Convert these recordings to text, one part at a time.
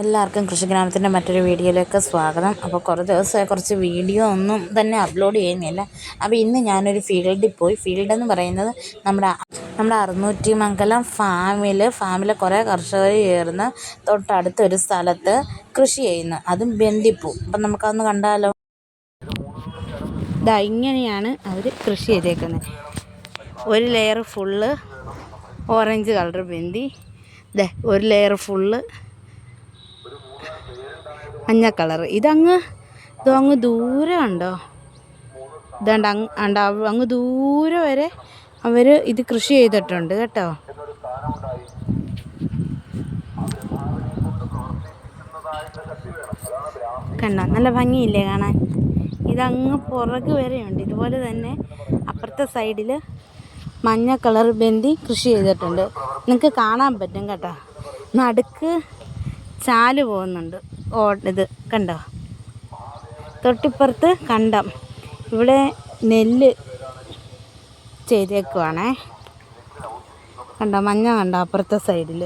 എല്ലാവർക്കും കൃഷിഗ്രാമത്തിന്റെ മറ്റൊരു വീഡിയോയിലേക്ക് സ്വാഗതം. അപ്പോൾ കുറേ ദിവസമായി കുറച്ച് വീഡിയോ ഒന്നും തന്നെ അപ്ലോഡ് ചെയ്യുന്നില്ല. അപ്പോൾ ഇന്ന് ഞാനൊരു ഫീൽഡിൽ പോയി. ഫീൽഡ് എന്ന് പറയുന്നത് നമ്മുടെ നമ്മുടെ അറുന്നൂറ്റി മംഗലം ഫാമിൽ ഫാമിലെ കുറേ കർഷകർ ചേർന്ന് തൊട്ടടുത്തൊരു സ്ഥലത്ത് കൃഷി ചെയ്യുന്നു. അതും ബന്ദിപ്പൂ. അപ്പം നമുക്കതൊന്ന് കണ്ടാലോ? ഇതാ ഇങ്ങനെയാണ് അവർ കൃഷി ചെയ്തേക്കുന്നത്. ഒരു ലെയർ ഫുള്ള് ഓറഞ്ച് കളർ ബന്തി ഇതേ ഒരു ലെയർ ഫുള്ള് മഞ്ഞ കളർ ഇതങ്ങ് ഇത് അങ്ങ് ദൂരെ ഉണ്ടോ ഇതാണ്ട് അങ്ങ് ഉണ്ട് അങ്ങ് ദൂരെ വരെ അവർ ഇത് കൃഷി ചെയ്തിട്ടുണ്ട് കേട്ടോ. കണ്ടോ? നല്ല ഭംഗിയില്ലേ കാണാൻ? ഇതങ്ങ് പുറകു വരെയുണ്ട്. ഇതുപോലെ തന്നെ അപ്പുറത്തെ സൈഡിൽ മഞ്ഞ കളർ ബന്തി കൃഷി ചെയ്തിട്ടുണ്ട്. നിങ്ങൾക്ക് കാണാൻ പറ്റും കേട്ടോ. നടുക്ക് ചാൽ പോകുന്നുണ്ട്. ഓ ഇത് കണ്ടോ? തൊട്ടിപ്പുറത്ത് കണ്ടം. ഇവിടെ നെല്ല് ചെയ്തേക്കുവാണേ കണ്ടോ മഞ്ഞ കണ്ടോ അപ്പുറത്തെ സൈഡിൽ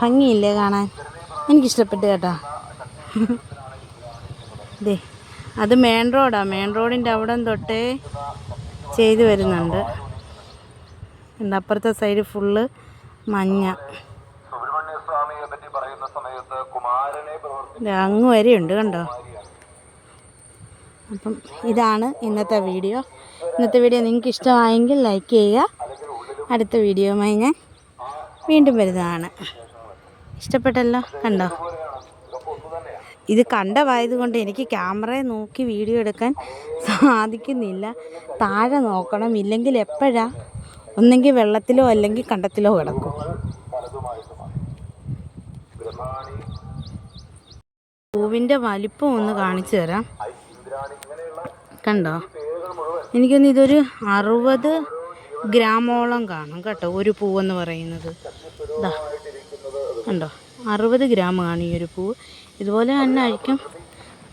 ഭംഗിയില്ലേ കാണാൻ? എനിക്കിഷ്ടപ്പെട്ട് കേട്ടോ. ദേ അത് മെയിൻ റോഡാണ് മെയിൻ റോഡിന്റെ അവിടെ തൊട്ടേ ചെയ്തു വരുന്നുണ്ട്. അപ്പുറത്തെ സൈഡ് ഫുള്ള് മഞ്ഞ. അങ്ങ് വരെയുണ്ട് കണ്ടോ? അപ്പം ഇതാണ് ഇന്നത്തെ വീഡിയോ. ഇന്നത്തെ വീഡിയോ നിങ്ങൾക്ക് ഇഷ്ടമായെങ്കിൽ ലൈക്ക് ചെയ്യുക. അടുത്ത വീഡിയോയുമായി ഞാൻ വീണ്ടും വരുന്നതാണ്. ഇഷ്ടപ്പെട്ടല്ലോ? കണ്ടോ? ഇത് കണ്ടവായതുകൊണ്ട് എനിക്ക് ക്യാമറയെ നോക്കി വീഡിയോ എടുക്കാൻ സാധിക്കുന്നില്ല. താഴെ നോക്കണം. ഇല്ലെങ്കിൽ എപ്പോഴാ? ഒന്നെങ്കിൽ വെള്ളത്തിലോ അല്ലെങ്കിൽ കണ്ടത്തിലോ കിടക്കും. പൂവിന്റെ വലിപ്പം ഒന്ന് കാണിച്ചു തരാം. കണ്ടോ? എനിക്കൊന്ന് ഇതൊരു അറുപത് ഗ്രാമോളം കാണും കേട്ടോ ഒരു പൂവെന്ന് പറയുന്നത്. കണ്ടോ? അറുപത് ഗ്രാം കാണും ഈ ഒരു പൂവ് ഇതുപോലെ തന്നെ ആയിരിക്കും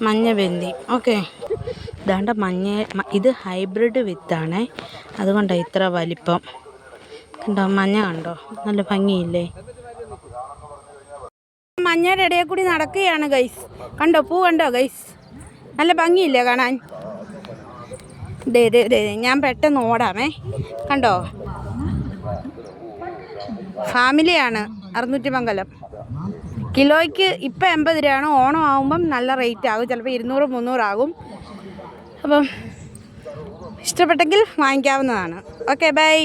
മഞ്ഞ ബന്തി ഓക്കെ. ഇതാണ്ട മഞ്ഞ ഇത് ഹൈബ്രിഡ് വിത്താണേ. അതുകൊണ്ടാണ് ഇത്ര വലിപ്പം. കണ്ടോ മഞ്ഞ കണ്ടോ? നല്ല ഭംഗിയില്ലേ? മഞ്ഞയുടെ ഇടയിൽ കൂടി നടക്കുകയാണ് ഗൈസ് കണ്ടോ? പൂ കണ്ടോ ഗൈസ് നല്ല ഭംഗിയില്ലേ കാണാൻ? ഞാൻ പെട്ടെന്ന് ഓടാമേ. കണ്ടോ? ഫാമിലിയാണ് അറുന്നൂറ്റി മംഗലം. കിലോയ്ക്ക് ഇപ്പം എൺപത് രൂപയാണ്. ഓണം ആകുമ്പം നല്ല റേറ്റ് ആകും. ചിലപ്പോൾ ഇരുന്നൂറ് മുന്നൂറാകും അപ്പം ഇഷ്ടപ്പെട്ടെങ്കിൽ വാങ്ങിക്കാവുന്നതാണ്. Okay bye